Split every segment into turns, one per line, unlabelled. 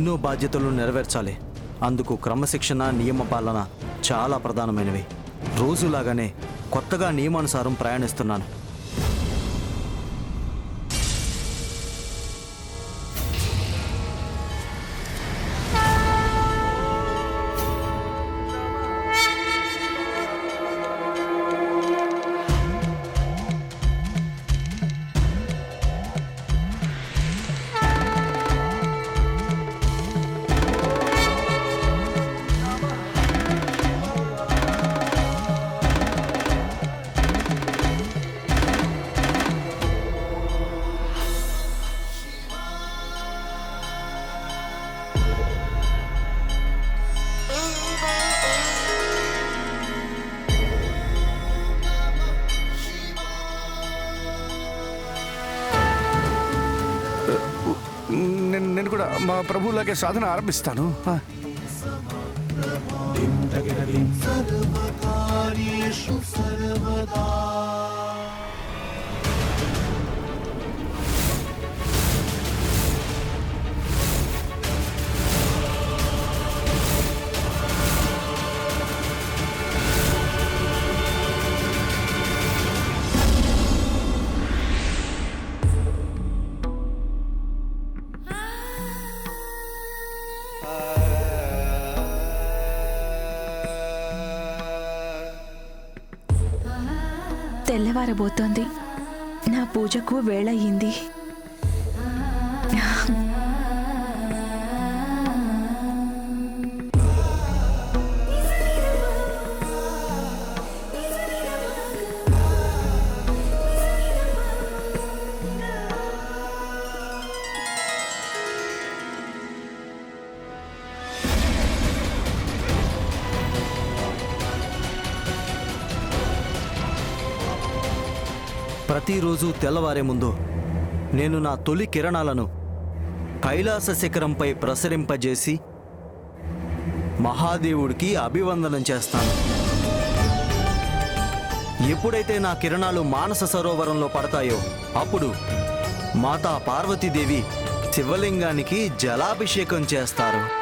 ఎన్నో బాధ్యతలు నెరవేర్చాలి. అందుకు క్రమశిక్షణ నియమ పాలన చాలా ప్రధానమైనవి. రోజులాగానే కొత్తగా నియమానుసారం ప్రయాణిస్తున్నాను.
మా ప్రభువులాగే సాధన ఆరంభిస్తాను.
తెల్లవారబోతోంది. నా పూజకు వేళయింది.
ప్రతిరోజు తెల్లవారే ముందు నేను నా తొలి కిరణాలను కైలాస శిఖరంపై ప్రసరింపజేసి మహాదేవుడికి అభివందనం చేస్తాను. ఎప్పుడైతే నా కిరణాలు మానస సరోవరంలో పడతాయో అప్పుడు మాతా పార్వతీదేవి శివలింగానికి జలాభిషేకం చేస్తారు.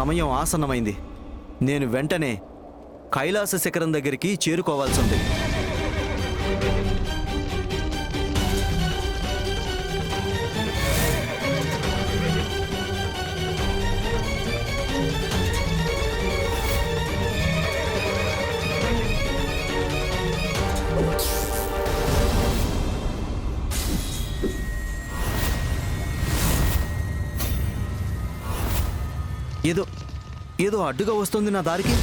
సమయం ఆసన్నమైంది. నేను వెంటనే కైలాస శిఖరం దగ్గరికి చేరుకోవాల్సింది ఏదో అడ్డుగా వస్తుంది నా దారికి.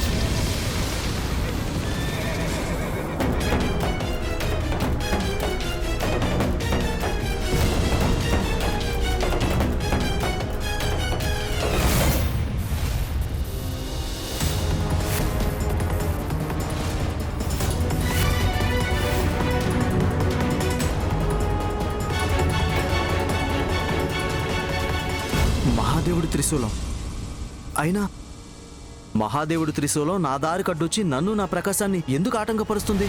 మహాదేవుడి త్రిశూలం నా దారి కడ్డొచ్చి నన్ను నా ప్రకాశాన్ని ఎందుకు ఆటంకపరుస్తుంది?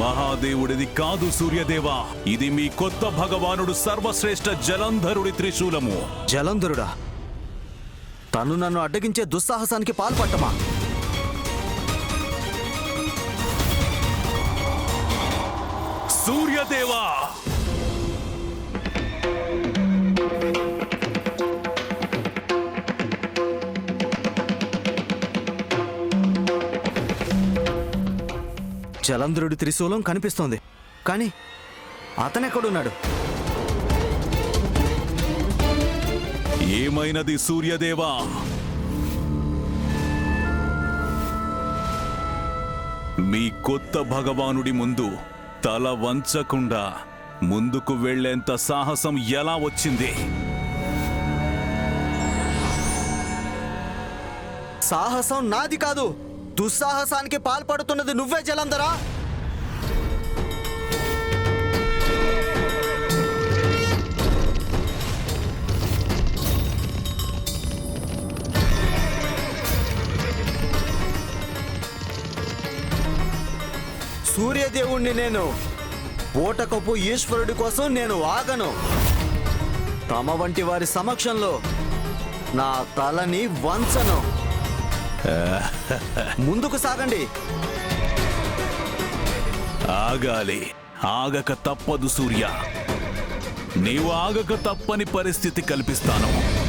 మహాదేవుడిది కాదు సూర్యదేవా. ఇది మీ కొత్త భగవానుడు సర్వశ్రేష్ఠ జలంధరుడి త్రిశూలము.
జలంధరుడా? తను నన్ను అడ్డగించే దుస్సాహసానికి పాల్పట్టమా
సూర్యదేవా!
జలంధ్రుడి త్రిశూలం కనిపిస్తోంది. కానీ అతనెక్కడున్నాడు?
ఏమైనది సూర్యదేవా? మీ కొత్త భగవానుడి ముందు తల వంచకుండా ముందుకు వెళ్ళేంత సాహసం ఎలా వచ్చింది?
సాహసం నాది కాదు. దుస్సాహసానికి పాల్పడుతున్నది నువ్వే జలంధరా? సూర్యదేవుణ్ణి నేను ఓటకపు ఈశ్వరుడి కోసం నేను ఆగను. తమ వంటి వారి సమక్షంలో నా తలని వంచను. ముందుకు సాగండి.
ఆగాలి. ఆగక తప్పదు సూర్య. నీవు ఆగక తప్పని పరిస్థితి కల్పిస్తాను.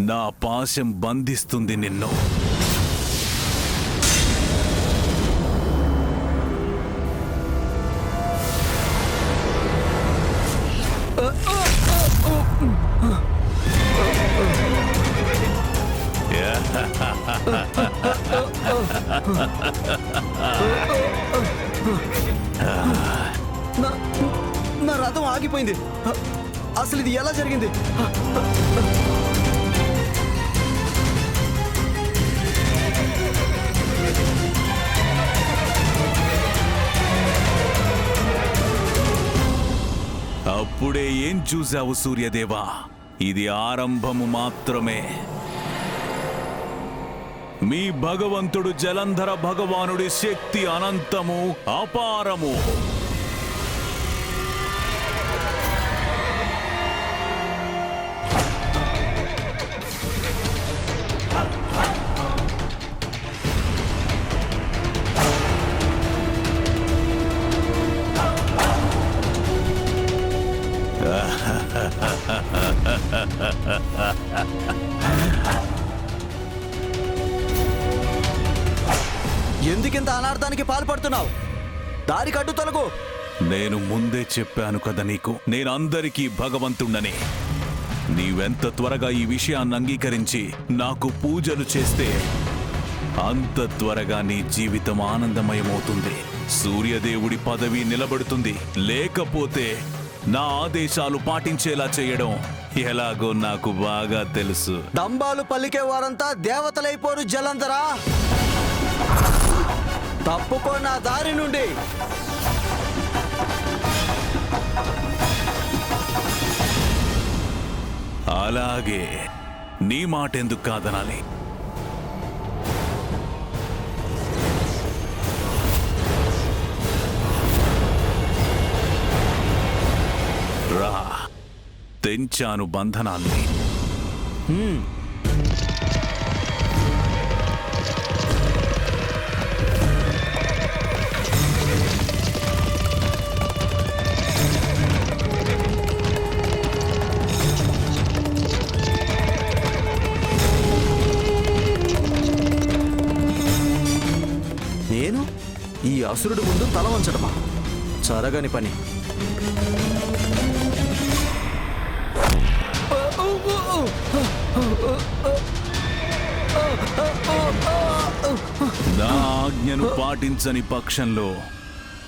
నా పాశం బంధిస్తుంది నిన్ను.
నా నా రథం ఆగిపోయింది. అసలు ఇది ఎలా జరిగింది?
అప్పుడే ఏం చూశావు సూర్యదేవా? ఇది ఆరంభము మాత్రమే. మీ భగవంతుడు జలంధర భగవానుడి శక్తి అనంతము అపారము.
అనార్థానికి పాల్పడుతున్నావు. దారి కట్టు తొలగు.
నేను ముందే చెప్పాను కదా నీకు నేను అందరికీ భగవంతుణ్ణని. నీవెంత త్వరగా ఈ విషయాన్ని అంగీకరించి నాకు పూజలు చేస్తే అంత త్వరగా నీ జీవితం ఆనందమయమవుతుంది. సూర్యదేవుడి పదవి నిలబడుతుంది. లేకపోతే నా ఆదేశాలు పాటించేలా చేయడం ఎలాగో నాకు బాగా తెలుసు.
డంబాలు పలికే వారంతా దేవతలైపోరు జలంధరా. తప్పుకో నా దారి నుండి.
అలాగే నీ మాట ఎందుకు కాదనాలి? రా తెంచాను బంధనాల్ని
అసురుడు ముందు తల వంచడమా? జరగని పని.
నా ఆజ్ఞను పాటించని పక్షంలో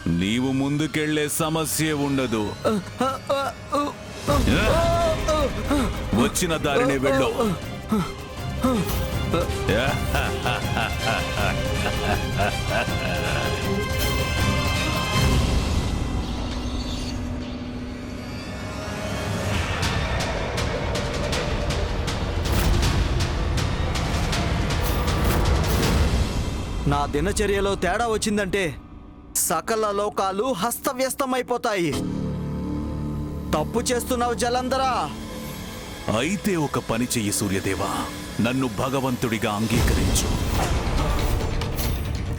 నీవు ముందుకెళ్ళే సమస్య ఉండదు. వచ్చిన దారినే వెళ్ళు.
దినచర్యలో తేడా వచ్చిందంటే సకల లోకాలు హస్తవ్యస్తమైపోతాయి. తప్పు చేస్తున్నావు జలంధరా.
అయితే ఒక పని చెయ్యి సూర్యదేవా. నన్ను భగవంతుడిగా అంగీకరించు.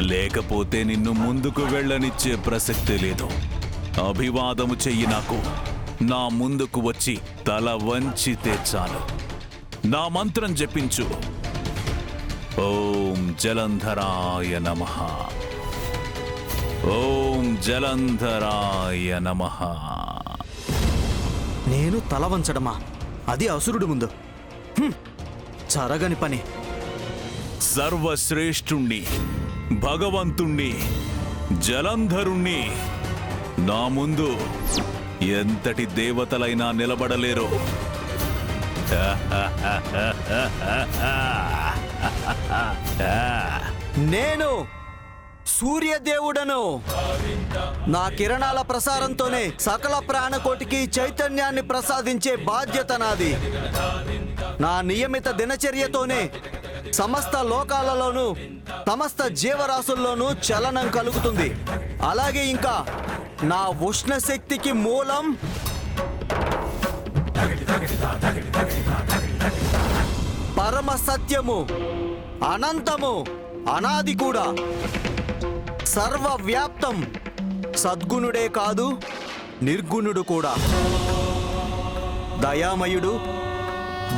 లేకపోతే నిన్ను ముందుకు వెళ్ళనిచ్చే ప్రసక్తి లేదు. అభివాదము చెయ్యి నాకు. నా ముందుకు వచ్చి తల వంచితే చాలు నా మంత్రం జపించు. ఓం జలంధరాయ నమః. ఓం జలంధరాయ నమః.
నేను తల వంచడమా? అది అసురుడు ముందు. హ్మ్, జరగని పని.
సర్వశ్రేష్ఠుణ్ణి భగవంతుణ్ణి జలంధరుణ్ణి. నా ముందు ఎంతటి దేవతలైనా నిలబడలేరు.
నేను సూర్యదేవుడను. నా కిరణాల ప్రసారంతోనే సకల ప్రాణకోటికి చైతన్యాన్ని ప్రసాదించే బాధ్యత నాది. నా నియమిత దినచర్యతోనే సమస్త లోకాలలోనూ సమస్త జీవరాశుల్లోనూ చలనం కలుగుతుంది. అలాగే ఇంకా నా ఉష్ణ శక్తికి మూలం పరమ సత్యము అనంతము అనాది కూడా. సర్వవ్యాప్తం సద్గుణుడే కాదు నిర్గుణుడు కూడా. దయామయుడు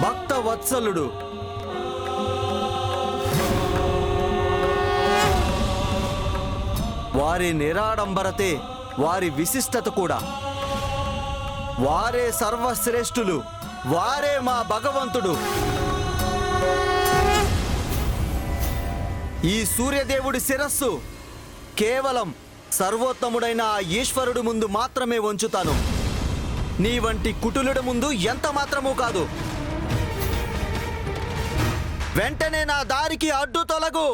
భక్త వత్సలుడు వారి నిరాడంబరతే వారి విశిష్టత కూడా. వారే సర్వశ్రేష్ఠులు వారే మా భగవంతుడు. ఈ సూర్యదేవుడి శిరస్సు కేవలం సర్వోత్తముడైన ఆ ఈశ్వరుడు ముందు మాత్రమే వంచుతాను. నీ వంటి కుటులుడి ముందు ఎంత మాత్రమూ కాదు. వెంటనే నా దారికి అడ్డు తొలగు.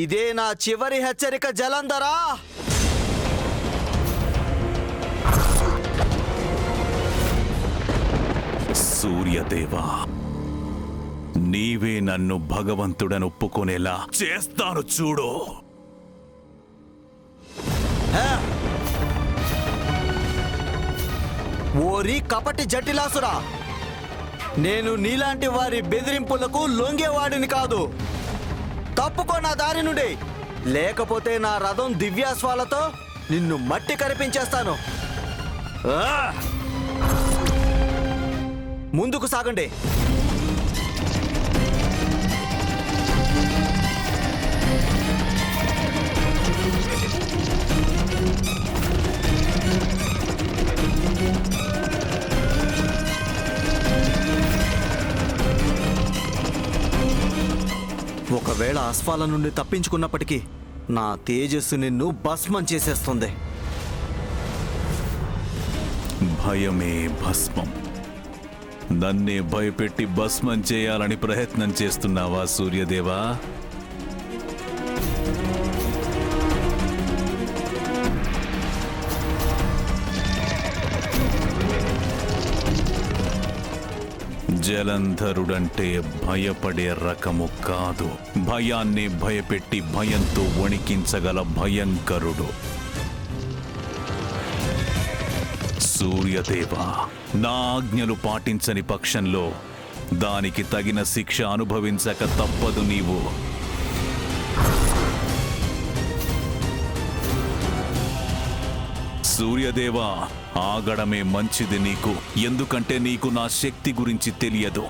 ఇదే నా చివరి హెచ్చరిక జలంధరా.
సూర్యదేవా నీవే నన్ను భగవంతుడను ఒప్పుకునేలా చేస్తాను చూడు.
ఓరి కపటి జటిలాసురా. నేను నీలాంటి వారి బెదిరింపులకు లొంగేవాడిని కాదు. తప్పుకో నా దారి నుండి. లేకపోతే నా రథం దివ్యాస్వాలతో నిన్ను మట్టి కరిపించేస్తాను. ముందుకు సాగండి. ఒకవేళ అస్ఫాల నుండి తప్పించుకున్నప్పటికీ నా తేజస్సు నిన్ను భస్మం చేసేస్తుంది.
భయమే భస్మం. నన్నే భయపెట్టి భస్మం చేయాలని ప్రయత్నం చేస్తున్నావా సూర్యదేవా? జలంధరుడంటే భయపడే రకము కాదు. భయాన్ని భయపెట్టి భయంతో వణికించగల భయంకరుడు. సూర్యదేవ నా ఆజ్ఞలు పాటించని పక్షంలో దానికి తగిన శిక్ష అనుభవించక తప్పదు నీవు. సూర్యదేవా ఆగడమే మంచిది నీకు. ఎందుకంటే నీకు నా శక్తి గురించి తెలియదు.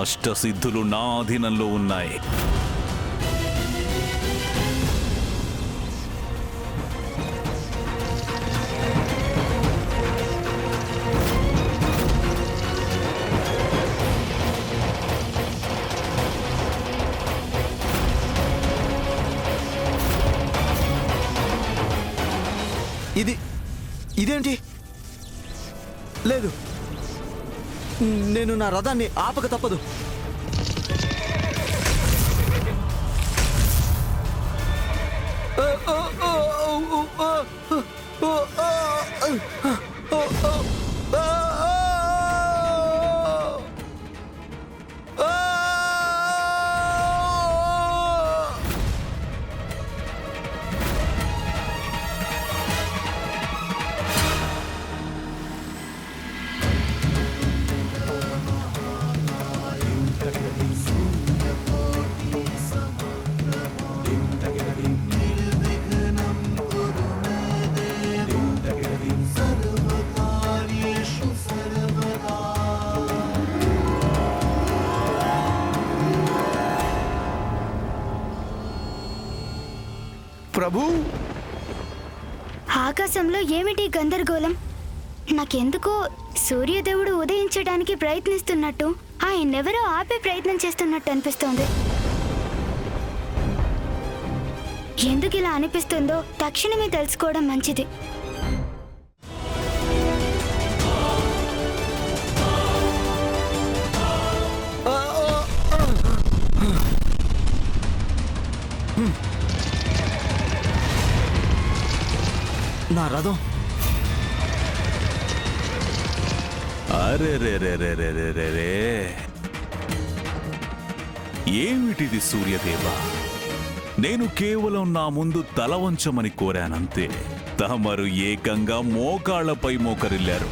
అష్టసిద్ధులు నా అధీనంలో ఉన్నాయి.
ఇది ఇదేంటి లేదు నేను నా రథాన్ని ఆపక తప్పదు
ప్రభు.
ఆకాశంలో ఏమిటి గందరగోళం? నాకెందుకో సూర్యదేవుడు ఉదయించడానికి ప్రయత్నిస్తున్నట్టు ఆయన్నెవరో ఆపే ప్రయత్నం చేస్తున్నట్టు అనిపిస్తోంది. ఎందుకు ఇలా అనిపిస్తుందో తక్షణమే తెలుసుకోవడం మంచిది.
రథం
అరే రే రే రే రే రే రే రే ఏమిటిది సూర్యదేవ? నేను కేవలం నా ముందు తల వంచమని కోరానంతే. తమరు ఏకంగా మోకాళ్ళపై మోకరిల్లారు.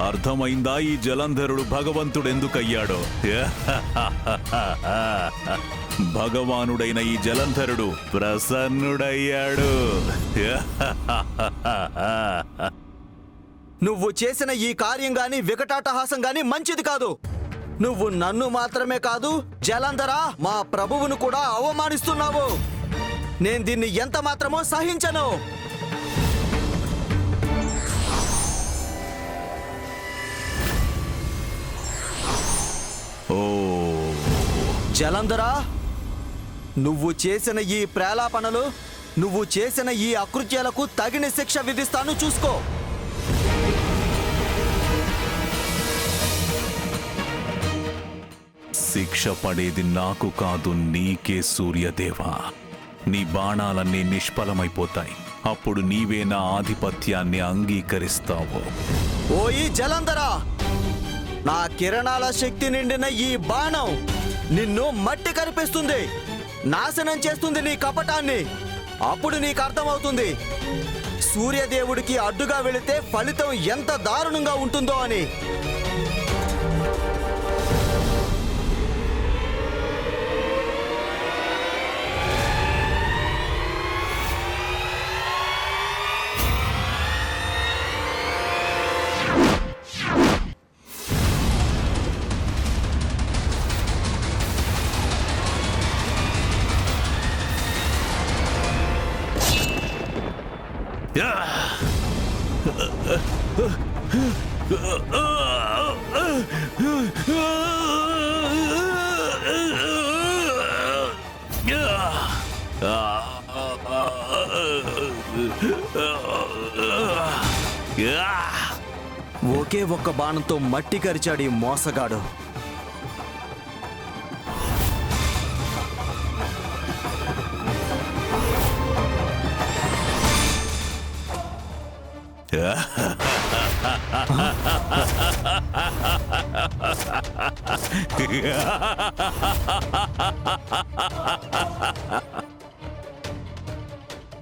అర్థమైందా ఈ జలంధరుడు భగవంతుడెందుకయ్యాడో? భగవానుడైన ఈ జలంధరుడు ప్రసన్నుడయ్యాడు.
నువ్వు చేసిన ఈ కార్యం గాని వికటాటహాసం గాని మంచిది కాదు. నువ్వు నన్ను మాత్రమే కాదు జలంధరా మా ప్రభువును కూడా అవమానిస్తున్నావు. నేను దీన్ని ఎంత మాత్రమో సహించను.
ఓ.
జలంధరా నువ్వు చేసిన ఈ ప్రేలాపనలు నువ్వు చేసిన ఈ అకృత్యాలకు తగిన శిక్ష విధిస్తాను చూసుకో.
శిక్ష పడేది నాకు కాదు నీకే సూర్యదేవా. నీ బాణాలన్నీ నిష్ఫలమైపోతాయి. అప్పుడు నీవే నా ఆధిపత్యాన్ని అంగీకరిస్తావు.
ఓయి జలంధరా! నా కిరణాల శక్తి నిండిన ఈ బాణం నిన్ను మట్టి కనిపిస్తుంది నాశనం చేస్తుంది నీ కపటాన్ని. అప్పుడు నీకు అర్థమవుతుంది. సూర్యదేవుడికి అడ్డుగా వెళితే ఫలితం ఎంత దారుణంగా ఉంటుందో అని. ఒకే ఒక్క బాణంతో మట్టి కరిచాడు ఈ మోసగాడు.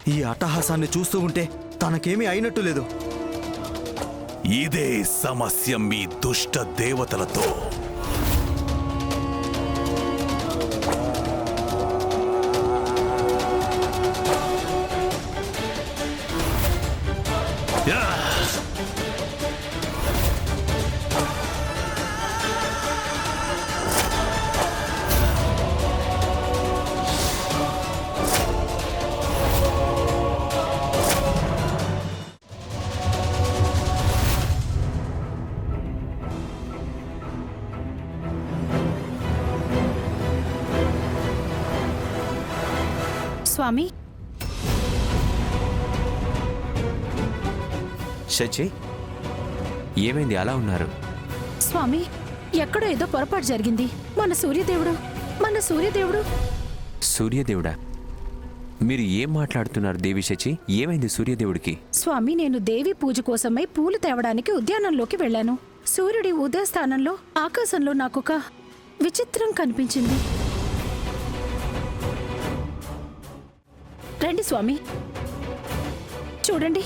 ఈ అట్టహాసాన్ని చూస్తూ ఉంటే తనకేమీ అయినట్టు లేదు.
ఇదే సమస్య మీ దుష్ట దేవతలతో.
స్వామి.
శచి ఏమైంది? అలా ఉన్నారు.
స్వామి ఎక్కడో ఏదో పొరపాటు జరిగింది. మన సూర్యదేవుడు మన సూర్యదేవుడు.
సూర్యదేవుడా? మీరు ఏం మాట్లాడుతున్నారు దేవి శచి? ఏమైంది సూర్యదేవుడికి?
స్వామి నేను దేవి పూజ కోసమై పూలు తేవడానికి ఉద్యానంలోకి వెళ్ళాను. సూర్యుడి ఉదయ స్థానంలో ఆకాశంలో నాకొక విచిత్రం కనిపించింది. రండి స్వామి. చూడండి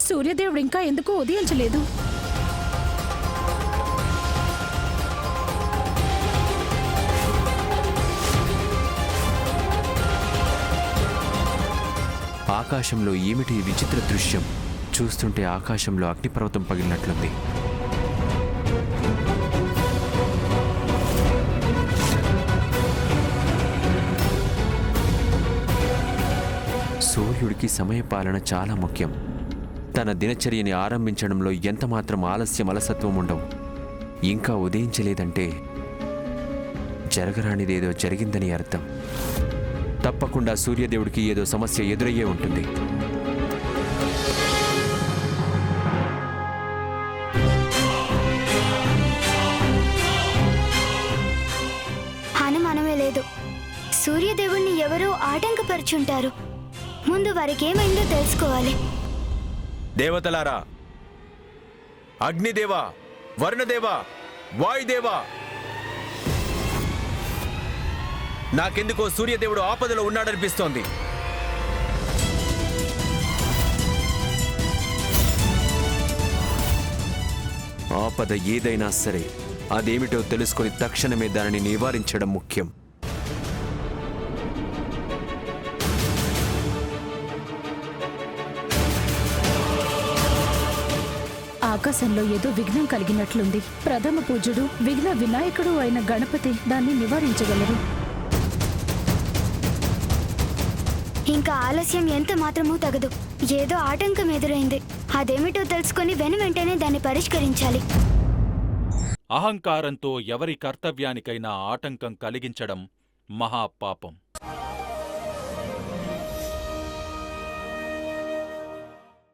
సూర్యదేవుడు ఇంకా ఎందుకు ఉదయించలేదు.
ఆకాశంలో ఏమిటి విచిత్ర దృశ్యం? చూస్తుంటే ఆకాశంలో అగ్నిపర్వతం పగిలినట్లుంది. సూర్యుడికి సమయపాలన చాలా ముఖ్యం. తన దినచర్యని ఆరంభించడంలో ఎంతమాత్రం ఆలస్యం అలసత్వం ఉండవు. ఇంకా ఉదయించలేదంటే జరగరానిదేదో జరిగిందని అర్థం. తప్పకుండా సూర్యదేవుడికి ఏదో సమస్య ఎదురయ్యే ఉంటుంది.
అనుమానమే లేదు. సూర్యదేవుణ్ణి ఎవరో ఆటంకపరుచుంటారు. ముందు వారికి ఏమైందో తెలుసుకోవాలి.
దేవతలారా అగ్నిదేవా వరుణదేవా వాయుదేవా నాకెందుకో సూర్యదేవుడు ఆపదలో ఉన్నాడనిపిస్తోంది. ఆపద ఏదైనా సరే అదేమిటో తెలుసుకొని తక్షణమే దానిని నివారించడం ముఖ్యం.
ఆకాశంలో ఏదో విఘ్నం కలిగినట్లుంది. ప్రథమ పూజుడు విఘ్న వినాయకుడు అయిన గణపతి దాన్ని నివారించగలరు.
ఇంకా ఆలస్యం ఎంత మాత్రమూ తగదు. ఏదో ఆటంకం ఎదురైంది. అదేమిటో తెలుసుకొని వెను వెంటనే దాన్ని పరిష్కరించాలి.
అహంకారంతో ఎవరి కర్తవ్యానికైనా ఆటంకం కలిగించడం మహాపాపం.